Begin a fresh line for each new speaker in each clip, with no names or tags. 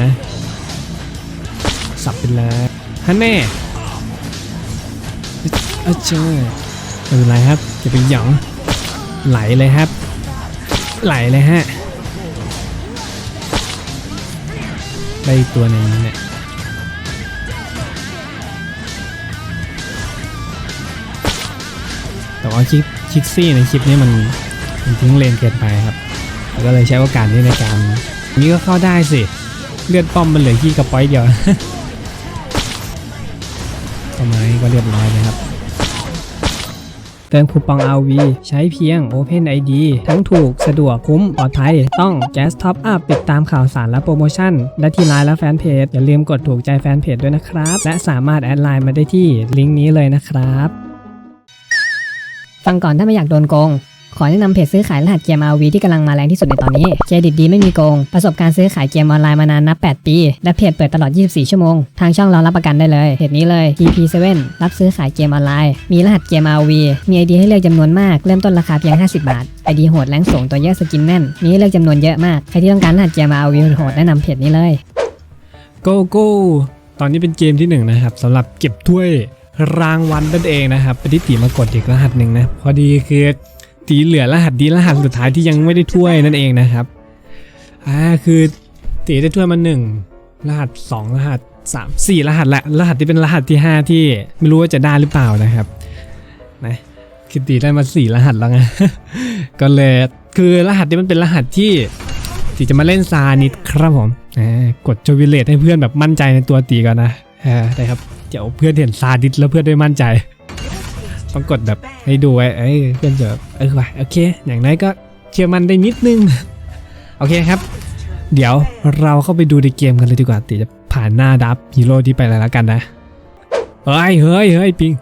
นะสับไปเลยฮันแน่เออเจ้าไม่เป็นไรครับจะไปหยองไหลเลยครับ ไหลเลยฮะได้ตัวหนึ่งเนี่ยแต่ว่าคลิปคิกซี่ในคลิปนี้มันมันทิ้งเลนเกินไปครับ ก็เลยใช้โอกาสนี้ในการ นี้ก็เข้าได้สิ เลือดป้อมมันเหลือขี้กระป๋อยเดียวทำไมก็เรียบร้อยนะครับ เติมคูปอง RV ใช้เพียง Open ID ทั้งถูกสะดวกคุ้มปลอดภัย ต้อง Gas Top Up ติดตามข่าวสารและโปรโมชั่น และที่ไลน์และแฟนเพจ อย่าลืมกดถูกใจแฟนเพจด้วยนะครับ และสามารถแอดไลน์มาได้ที่ลิงก์นี้เลยนะครับ
ฟังก่อนถ้าไม่อยากโดนโกง ขอแนะนำเพจซื้อขายรหัสเกม RV ที่กำลังมาแรงที่สุดในตอนนี้เครดิตดีไม่มีโกง ประสบการณ์ซื้อขายเกมออนไลน์มานานนับ 8 ปี และเพจเปิดตลอด 24 ชั่วโมง ทางช่องเรารับประกันได้เลย เพจนี้เลย TP7 รับซื้อขายเกมออนไลน์ มีรหัสเกม RV มี ID ให้เลือกจำนวนมาก เริ่มต้นราคาเพียง 50 บาท ID โหดแรงสูงตัวเยอะสกินแน่น มีให้เลือกจำนวนเยอะมาก ใครที่ต้องการรหัสเกม RV โหดแนะนำเพจนี้เลย
Go Go ตอนนี้เป็นเกมที่หนึ่งนะครับสำหรับเก็บถ้วยรางวัลนั่นเองนะครับไปที่ตีมากดอีกรหัสหนึ่งนะ พอดีคือ ตีเหลือรหัสดีรหัสสุดท้ายที่ยังไม่ได้ถ้วยนั่นเองนะครับอ่าคือตีได้ถ้วยมาหนึ่งรหัสสองรหัสสามสี่รหัสละรหัสที่เป็นรหัสที่ห้าที่ไม่รู้ว่าจะได้หรือเปล่านะครับนะคือตีได้มาสี่รหัสแล้วไงก็เลยคือรหัสที่มันเป็นรหัสที่ตีจะมาเล่นซานิดครับผมอ่ากดโจวิเลตให้เพื่อนแบบมั่นใจในตัวตีก่อนนะอ่าได้ครับเดี๋ยวเพื่อนเห็นซาดิสแล้วเพื่อนได้มั่นใจ ต้องกดแบบให้ดูไว้เอ้ยเพื่อนจะเออว่ะโอเค อย่างไรก็เชื่อมันได้นิดนึง โอเคครับ เดี๋ยวเราเข้าไปดูในเกมกันเลยดีกว่าตีจะผ่านหน้าดับฮีโร่ที่ไปแล้วกันนะเฮ้ยเฮ้ยเฮ้ยปิง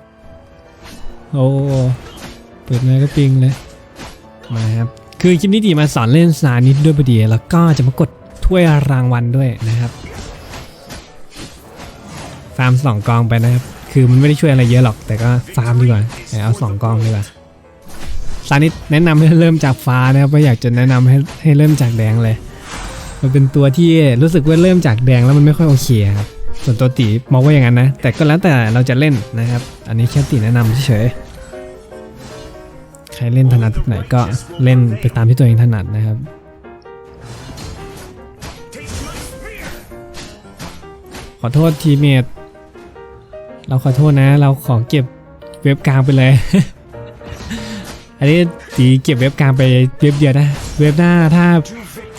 โอ้เปิดมาก็ปิงเลยมาครับคือคลิปนี้ตีมาสอนเล่นสานิดด้วยพอดีแล้วก็จะมากดถ้วยรางวัลด้วยนะครับฟาร์มสองกองไปนะครับ คือมันไม่ได้ช่วยอะไรเยอะหรอก แต่ก็ฟาร์มดีกว่าเอาสองกองดีกว่าสานิดแนะนำให้เริ่มจากฟ้านะครับไม่อยากจะแนะนำให้ให้เริ่มจากแดงเลย มันเป็นตัวที่รู้สึกว่าเริ่มจากแดงแล้วมันไม่ค่อยโอเคครับส่วนตัวตีมองว่าอย่างนั้นนะ แต่ก็แล้วแต่เราจะเล่นนะครับ อันนี้แค่ตีแนะนำเฉยๆใครเล่นถนัดไหนก็เล่นไปตามที่ตัวเองถนัดนะครับขอโทษทีเมท เราขอโทษนะ เราขอเก็บเว็บกลางไปเลย อันนี้ตีเก็บเว็บกลางไปเว็บเดียวนะ เว็บหน้าถ้า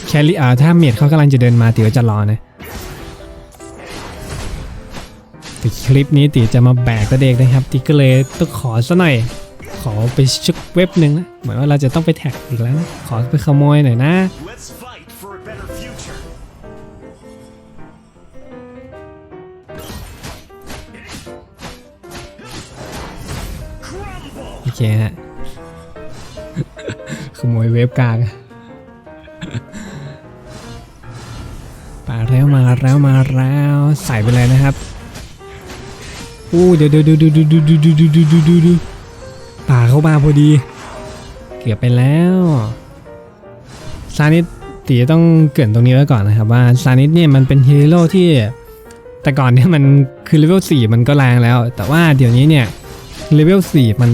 แคลรี่อ่าถ้าเมทเขากำลังจะเดินมาตีก็จะรอนะแต่คลิปนี้ตีจะมาแบกตัวเด็กนะครับตีก็เลยต้องขอซะหน่อย ขอไปชุกเว็บหนึ่งนะ เหมือนว่าเราจะต้องไปแท็กอีกแล้วนะขอไปขโมยหน่อยนะ คฮะขโมยเว็บกลางมาแล้วมาแล้วมาแล้วใส่ไปเลยนะครับอู้เดี๋ยวเดี๋ยวเดี๋ยวเดี๋ยวเดี๋ยวเดี๋ยวเดี๋ยวป่าเข้ามาพอดี เกือบไปแล้วซานิดตีต้องเกินตรงนี้ไว้ก่อนนะครับว่าซานิดเนี่ยมันเป็นฮีโร่ที่แต่ก่อนเนี่ยมันคือเลเวลสี่มันก็แรงแล้ว แต่ว่าเดี๋ยวนี้เนี่ยเลเวลสี่มัน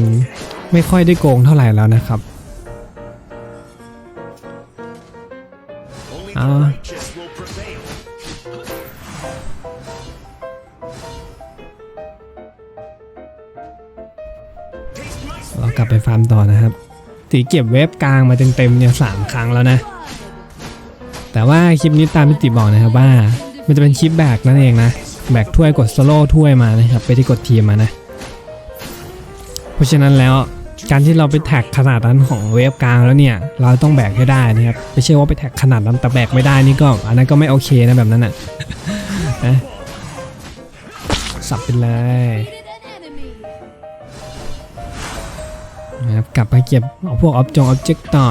ไม่ค่อยได้โกงเท่าไหร่แล้วนะครับ
Only
Ah.
the righteous will prevail.
เรากลับไปฟาร์มต่อนะครับตีเก็บเว็บกลางมาเต็มๆเนี่ยสามครั้งแล้วนะ แต่ว่าคลิปนี้ตามที่ติบอกนะครับว่า มันจะเป็นคลิปแบกนั่นเองนะ แบกถ้วยกดโซโล่ถ้วยมานะครับ ไปที่กดทีมมานะ เพราะฉะนั้นแล้ว การที่เราไปแท็กขนาดนั้นของเว็บกลางแล้วเนี่ย เราต้องแบกให้ได้นะครับไม่ใช่ว่าไปแท็กขนาดนั้นแต่แบกไม่ได้นี่ก็ อันนั้นก็ไม่โอเคนะแบบนั้นอะนะสับไปเลยนะครับกลับไปเก็บเอาพวกออบจงออบเจกต์ต่อ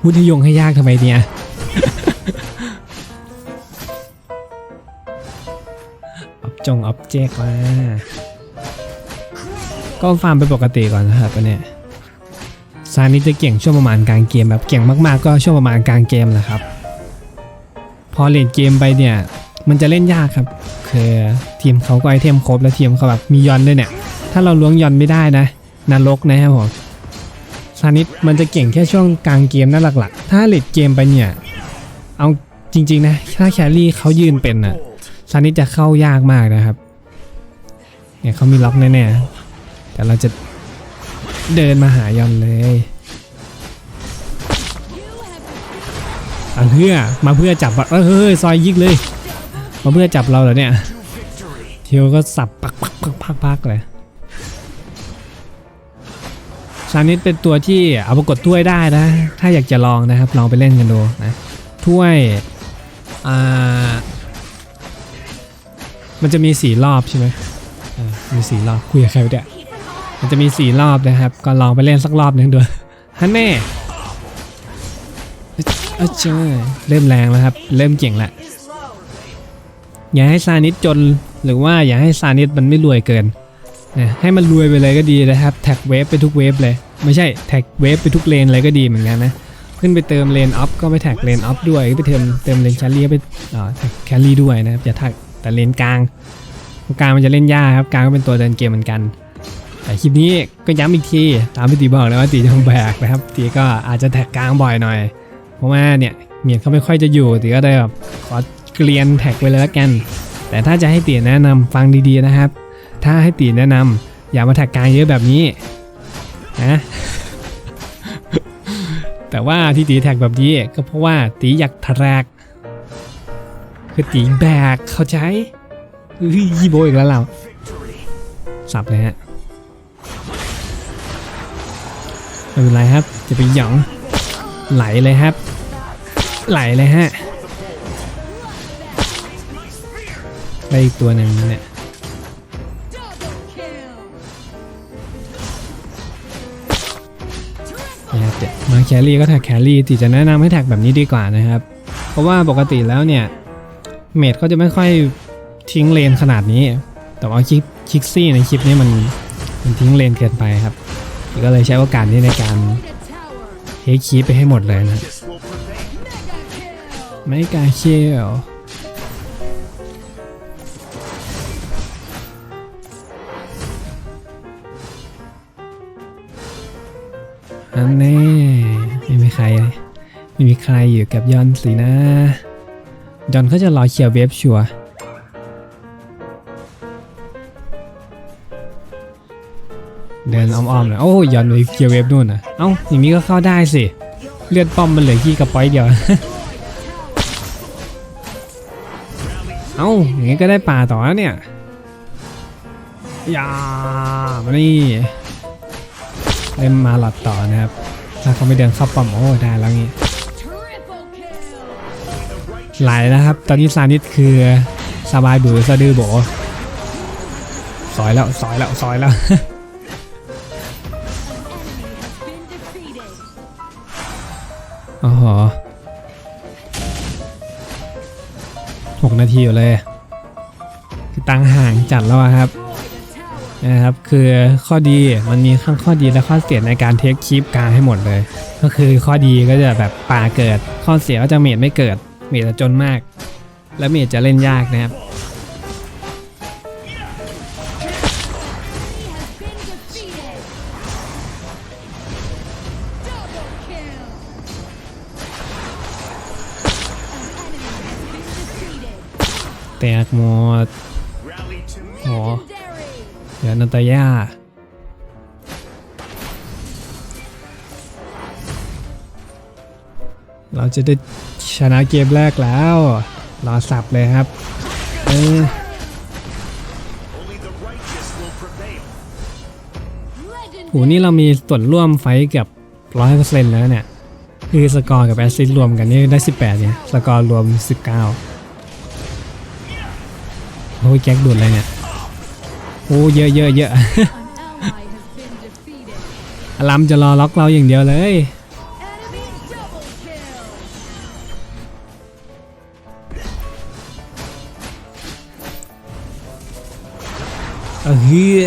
พูดให้ยงให้ยากทำไมเนี่ยออบจงออบเจกต์มาก็ฟาร์มไปปกติก่อนนะครับอันเนี้ย ซานี่จะเก่งช่วงประมาณกลางเกมแบบเก่งมากๆ ก็ช่วงประมาณกลางเกมแหละครับ พอเล่นเกมไปเนี่ยมันจะเล่นยากครับ คือทีมเขาก็ไอเทมครบแล้วทีมเขาแบบมียอนด้วยเนี่ย ถ้าเราล้วงยอนไม่ได้นะนรกนะครับผมซานิมันจะเก่งแค่ช่วงกลางเกมนั่นหลักๆ ถ้าเลดเกมไปเนี่ย เอาจริง ๆ นะ ถ้าแครี่เขายืนเป็นอะซานิจะเข้ายากมากนะครับ เนี่ยเขามีล็อกแน่ๆแต่เราจะ เดินมาหายอนเลยเอาเพื่อมาเพื่อจับเอยเฮ้ยซอยยิกเลย มาเพื่อจับเราเหรอเนี่ยเทียวก็สับปักปักปักปักปักเลยซานิสเป็นตัวที่เอามากดถ้วยได้นะ ถ้าอยากจะลองนะครับลองไปเล่นกันดูนะถ้วยอ่ามันจะมีสีรอบใช่ไหมมีสีรอบคุยกับใครไปเนี่ย มันจะมีสี่รอบนะครับ ก็ลองไปเล่นสักรอบหนึ่งดูฮันแน่เอ้เจ้เริ่มแรงแล้วครับ เริ่มเก่งแล้วอย่าให้ซานิสจนหรือว่าอย่าให้ซานิสมันไม่รวยเกินนะให้มันรวยไปเลยก็ดีนะครับ แท็กเวฟไปทุกเวฟเลย ไม่ใช่แท็กเวฟไปทุกเลนเลยก็ดีเหมือนกันนะขึ้นไปเติมเลนออฟก็ไปแท็กเลนออฟด้วยไปเติมเติมเลนแคลรี่ไปแท็กแคลรี่ด้วยนะครับอย่าแท็กแต่เลนกลางกลางมันจะเล่นยากครับกลางก็เป็นตัวเดินเกมเหมือนกัน แต่คลิปนี้ก็ย้ำอีกทีตามพี่ตีบอกเลยว่าตีจะแบกนะครับตีก็อาจจะแท็กกลางบ่อยหน่อย เพราะว่าเนี่ยเมียเขาไม่ค่อยจะอยู่ตีก็ได้แบบขอเกลียนแท็กไปเลยละกัน แต่ถ้าจะให้ตีแนะนำฟังดีๆนะครับ ถ้าให้ตีแนะนำอย่ามาแท็กกลางเยอะแบบนี้นะแต่ว่าที่ตีแท็กแบบนี้ก็เพราะว่าตีอยากแทรกคือตีแบกเข้าใจเฮ้ยยีโบอีกแล้วเราสับเลยฮะ ไม่เป็นไรครับ จะไปหยองไหลเลยครับ ไหลเลยฮะได้อีกตัวหนึ่งเนี่ยนะครับมาแครี่ก็แท็กแครี่ติจะแนะนำให้แท็กแบบนี้ดีกว่านะครับ เพราะว่าปกติแล้วเนี่ย เมดเขาจะไม่ค่อยทิ้งเลนขนาดนี้ แต่ว่าคิกคิกซี่ในคลิปนี้มันมันทิ้งเลนเกินไปครับ ก็เลยใช้โอกาสนี้ในการเทคคีปไปให้หมดเลยนะไม่กาเชี่ยวอันแน่ไม่มีใครไม่มีใครอยู่กับยอนสินะยอนเขาจะรอเคลียร์เวฟชัวร์ อ้อมๆเลยโอ้ย้อนไปเคลียร์เวฟนู่นนะเอ้าอย่างนี้ก็เข้าได้สิ เลือดป้อมมันเหลือขี้กระป๋อยเดียว เอ้าอย่างงี้ก็ได้ป่าต่อแล้วเนี่ยยามานี่เล่นมาหลอดต่อนะครับ ถ้าเขาไม่เดินเข้าป้อมโอ้ได้แล้วงี้หลายนะครับ ตอนนี้ซานิสคือสบายบือสะดือโบสอยแล้วสอยแล้วสอยแล้ว อ้โหกนาทีอยู่เลยคือตังห่างจัดแล้วครับนะครับคือข้อดีมันมีข้างข้อดีและข้อเสียในการเทคคลิปกลางให้หมดเลย ก็คือข้อดีก็จะแบบป่าเกิด ข้อเสียก็จะเมดไม่เกิด เมดจะจนมาก และเมดจะเล่นยากนะครับ แตกหมดโหเดี๋ยวนันตายาเราจะได้ชนะเกมแรกแล้ว รอสับเลยครับเออโหนี่เรามีส่วนร่วมไฟกับร้อยเปอร์เซ็นต์แล้วเนี่ย คือสกอร์กับแอสซิสรวมกันนี่ได้ 18เนี่ย สกอร์รวม 19 อ้ยแจ็คดุดเลยเนี่ย โอ้เยอะเยอะเยอะอลัมจะรอล็อกเราอย่างเดียวเลยเออเฮีย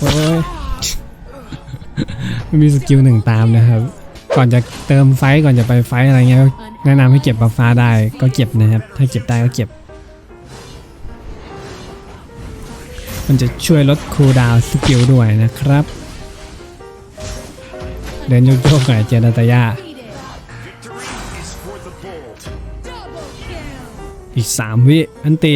โอ้ยม่มีสกิลหนึ่งตามนะครับ ก่อนจะเติมไฟก่อนจะไปไฟอะไรเงี้ยแนะนำให้เก็บบัฟฟ้าได้ก็เก็บนะครับ ถ้าเก็บได้ก็เก็บ มันจะช่วยลดคูลดาวสกิลด้วยนะครับ เดินโยกๆหน่อยเจนาตายาอีก 3 วิอันติ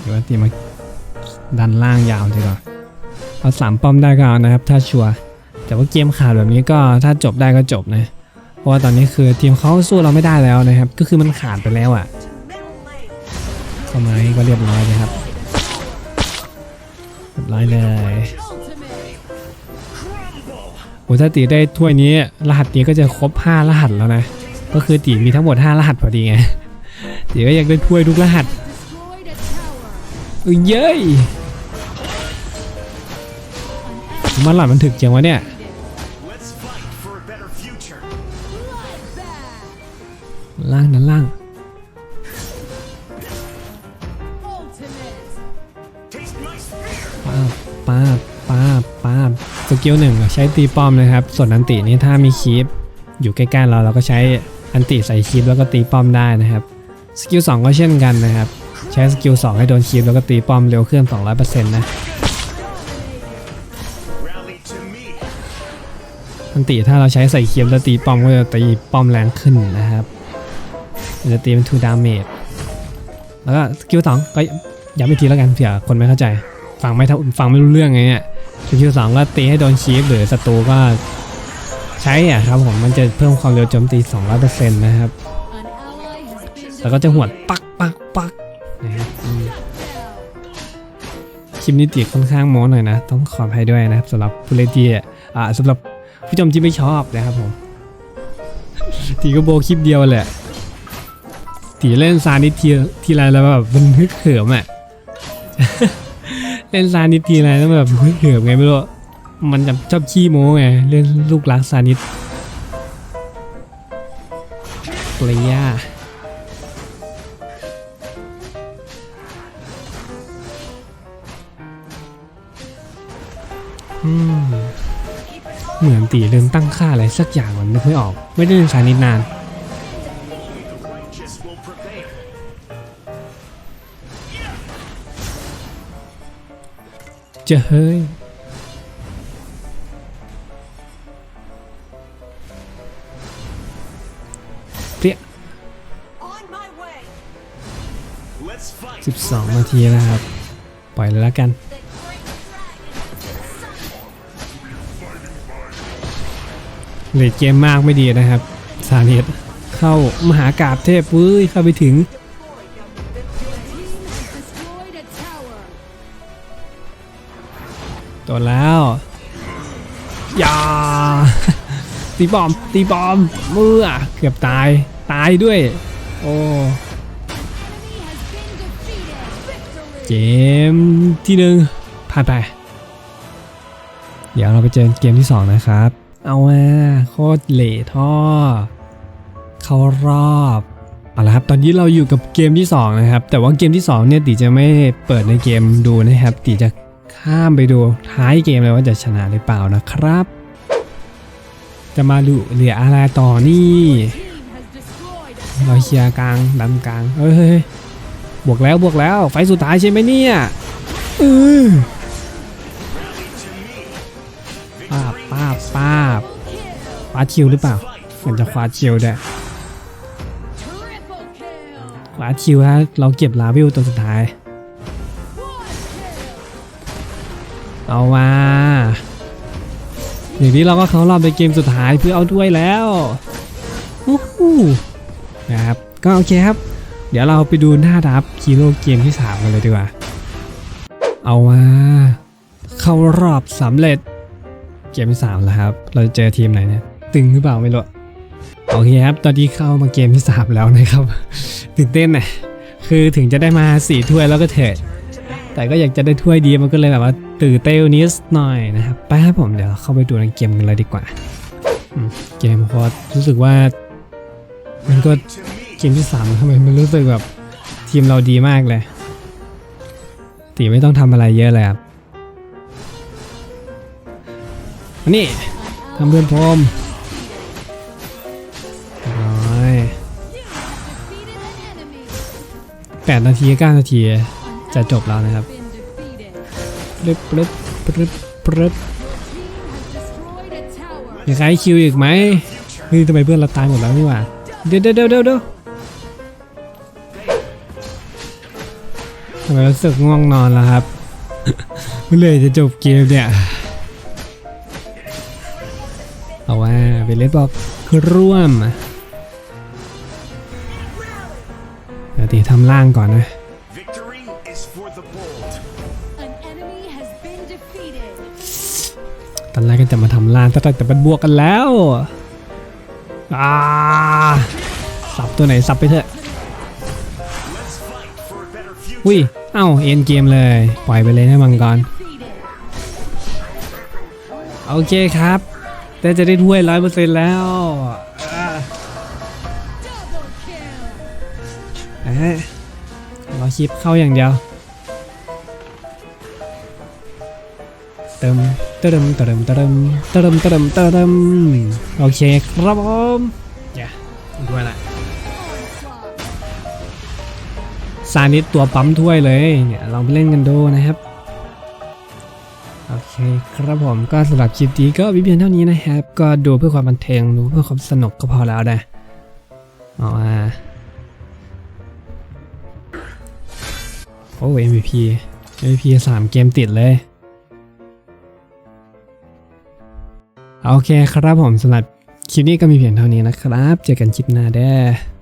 เดี๋ยวอันติมา ดันล่างยาวดีกว่าเอาสามป้อมได้ก็เอานะครับ ถ้าชัวร์แต่ว่าเกมขาดแบบนี้ก็ถ้าจบได้ก็จบนะ เพราะว่าตอนนี้คือทีมเขาสู้เราไม่ได้แล้วนะครับ ก็คือมันขาดไปแล้วอะ่ะเข้ามาก็เรียบร้อยเลยครับเรียบร้อยเลยโอ้ถ้าตีได้ถ้วยนี้รหัสนี้ก็จะครบ 5 รหัสแล้วนะ ก็คือตีมีทั้งหมด 5 รหัสพอดีไงตีก็อยากได้ถ้วยทุกรหัส เอ้ยเย้ยมันหลัดมันถึกจังวะเนี่ยล่างนั้นล่างป้าบป้าบป้าบป้าบสกิลหนึ่งใช้ตีป้อมนะครับ ส่วนอันตินี่ถ้ามีคีปอยู่ใกล้ๆเราเราก็ใช้อันติใส่คีปแล้วก็ตีป้อมได้นะครับ สกิล2ก็เช่นกันนะครับ ช้สกิล2ให้โดนคีปแล้วก็ตีป้อมเร็วขึ้น 200%นะอันติถ้าเราใช้ใส่คีปแล้วตีป้อมก็จะตีป้อมแรงขึ้นนะครับมันจะตีเป็น2 damage แล้วก็สกิล2ก็ย้ำอีกทีแล้วกันเผื่อคนไม่เข้าใจ ฟังไม่ทฟังไม่รู้เรื่องไงเนี่ยสกิล2ก็ตีให้โดนคีปหรือศัตรูก็ใช้อะครับผมมันจะเพิ่มความเร็วโจมตี 200%นะครับ แล้วก็จะหวดปักปักปัก ลิปนี้ตีค่อนข้างโม้หน่อยนะ ต้องขออภัยด้วยนะครับสำหรับผู้เล่นที่อ่าสำหรับผู้ชมที่ไม่ชอบนะครับผมตีก็โบคลิปเดียวแหละตีเล่นซานิดทีทีไรแล้วแบบมันฮึกเหิมอะเล่นซานิดทีไรแล้วแบบฮึกเหิมไงไม่รู้มันจะชอบขี้โม้ไงเล่นลูกรักซานิดเลีย เหมือนตีลืมตั้งค่าอะไรสักอย่างมันนึกไม่ออก ไม่ได้เล่นสายนิดนาน
The righteous will prevail.
จะเฮ้ยเปรี้ย
On my way.
Let's fight.
12 นาทีแล้วครับ ปล่อยเลยแล้วกัน เลดเกมมากไม่ดีนะครับ สาเหตุเข้ามหากราบเทพเว้ยเข้าไปถึง ตัวแล้วอย่าตีบอมตีบอมเมื่อเกือบตายตายด้วย โอ้เกมที่หนึ่งผ่านไป เดี๋ยวเราไปเจอเกมที่สองนะครับ เอาว่าโคตรเหล่ท่อ เข้ารอบเอาละครับตอนนี้เราอยู่กับเกมที่สองนะครับ แต่ว่าเกมที่สองเนี่ยตีจะไม่เปิดในเกมดูนะครับตีจะข้ามไปดูท้ายเกมเลยว่าจะชนะหรือเปล่านะครับ จะมาดูเหลืออะไรต่อนี่เราเคลียร์กลางดันกลางเฮ้ยบวกแล้วบวกแล้วไฟสุดท้ายใช่ไหมเนี่ยอือ ว้าชิวหรือเปล่าเหมือนจะคว้าชิวด้วยคว้าชิวฮะเราเก็บลาวิลตัวสุดท้าย เอามาอย่างนี้เราก็เข้ารอบในเกมสุดท้ายเพื่อเอาถ้วยแล้วอู้หูนะครับก็โอเคครับ เดี๋ยวเราไปดูหน้าดับฮีโร่เกมที่ 3 กันเลยดีกว่า เอามาเข้ารอบสำเร็จเกมที่3แล้วครับ เราจะเจอทีมไหนเนี่ย ตึงหรือเปล่าไม่รู้โอเคครับ ตอนนี้เข้ามาเกมที่3แล้วนะครับตื่นเต้นนะคือถึงจะได้มาสี่ถ้วยแล้วก็เถิดแต่ก็อยากจะได้ถ้วยดีมันก็เลยแบบว่าตื่นเต้นนิดหน่อยนะครับไปครับผมเดี๋ยวเราเข้าไปดูในเกมกันเลยดีกว่าเกมพอรู้สึกว่า มันก็เกมที่สามทำไมมันรู้สึกแบบทีมเราดีมากเลย ตีไม่ต้องทำอะไรเยอะเลยครับนี่ทำเพื่อนผม 8 นาที 9 นาที จะจบแล้วนะครับปรึบรึบรึบรึบมีใครคิวอีกไหมนี่ทำไมเพื่อนเราตายหมดแล้วนี่หว่า เดี๋ยวเดี๋ยวเดี๋ยวทำไมรู้สึกง่วงนอนแล้วครับเมื่อเลยจะจบเกมเนี่ย เอาว่าไปเล่นบอกร่วม ตีทำล่างก่อนนะ
Victory is for the bold.
An enemy has been defeated.
ตอนแรกก็จะมาทำล่างแต่แต่มันบวกกันแล้วอ่าสับตัวไหนสับไปเถอะ
Let's fight for a better future.
อุ้ยเอ้าเอ็นเกมเลย ปล่อยไปเลยนะมังกร
Defeated.
โอเคครับ แต่จะได้ถ้วยร้อยเปอร์เซ็นต์แล้ว รอคลิปเข้าอย่างเดียว เติมเติมเติมเติมเติมเติมเติมโอเคครับผมอย่าด้วยละซานิสตัวปั๊มถ้วยเลยเนี่ยลองไปเล่นกันดูนะครับโอเคครับผมก็สำหรับคลิปนี้ก็วิเพียงเท่านี้นะครับ ก็ดูเพื่อความบันเทิงดูเพื่อความสนุกก็พอแล้วนะเอาอ่ โอ้ MVP MVP สามเกมติดเลย โอเคครับผมสำหรับคลิปนี้ก็มีเพียงเท่านี้นะครับ เจอกันคลิปหน้าเด้อ